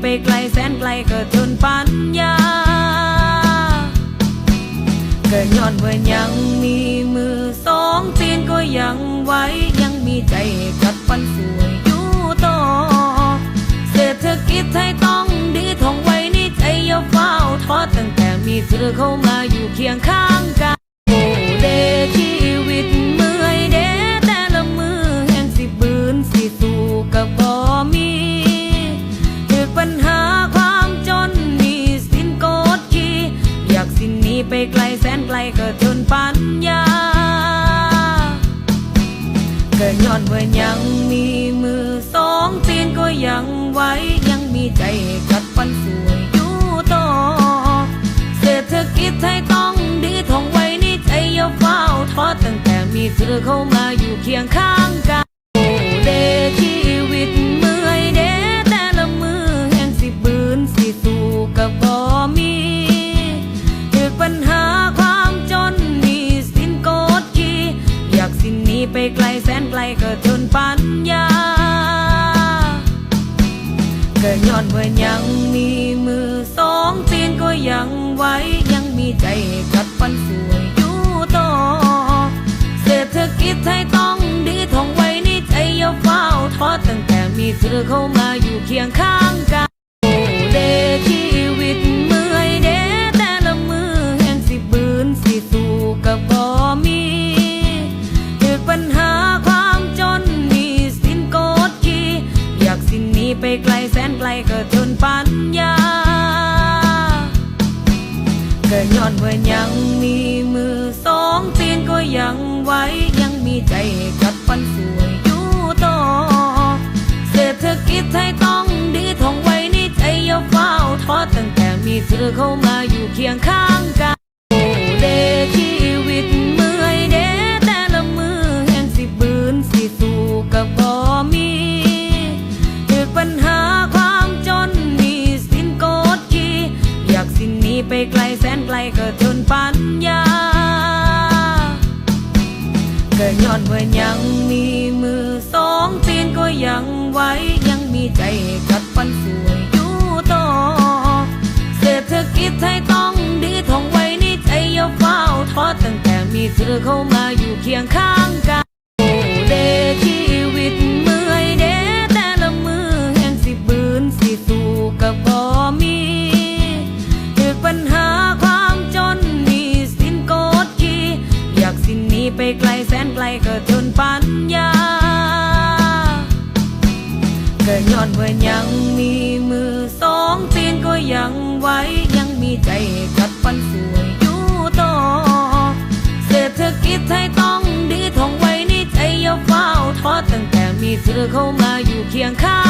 ไปไกลแสนไกลก็จนปัญญา เกิดย้อนว่ายังมีมือสองตีนก็ยังไหวยังมีใจกัดฟันสวยอยู่ต่อเศรษฐกิจไทยต้องดีท่องไว้ในใจอย่าเฝ้าท้อตั้งแต่มีเธอเข้ามาอยู่เคียงข้างกัน ไปไกลแสนไกลก็จนปัญญา เกิดย้อนว่ายังมีมือสองตีนก็ยังไหวยังมีใจกัดฟันสวยอยู่ต่อเศรษฐกิจไทยต้องดีท่องไว้ในใจอย่าเฝ้าท้อตั้งแต่มีเธอเข้ามาอยู่เคียงข้าง หาความจนนี่สิ้นโกดขี่อยากสิ้นนี้ไปไกลแสนไกลก็จนปัญญา เกิดย้อนว่ายังมีมือสองตีนก็ยังไหวยังมีใจกัดฟันสวยอยู่ต่อเศรษฐกิจไทยต้องดีท่องไว้ในใจอย่าเฝ้าท้อตั้งแต่มีเธอเข้ามาอยู่เคียงข้างกัน ไกลแสนไกลก็จนปัญญา เกิดย้อนว่ายังมีมือสองตีนก็ยังไหวยังมีใจให้กัดฟันสวยอยู่ต่อเศรษฐกิจไทยต้องดีท่องไว้ในใจอย่าเฝ้าท้อตั้งแต่มีเธอเข้ามาอยู่เคียงข้าง ไกลแสนไกลก็จนปัญญา เกิดย้อนว่ายังมีมือสองตีนก็ยังไหวยังมีใจกัดฟันสวยอยู่ต่อเศรษฐกิจไทยต้องดีท่องไว้ในใจอย่าเฝ้าท้อตั้งแต่มีเธอเข้ามาอยู่เคียงข้าง กิดย้อยังมีมือสองตีนก็ยังไหวยังมีใจกัดฟันสวยอยู่ต่อ เศรษฐกิจไทยต้องดีท่องไว้ในใจอย่าเฝ้าท้อตั้งแต่มีเธอเข้ามาอยู่เคียงข้าง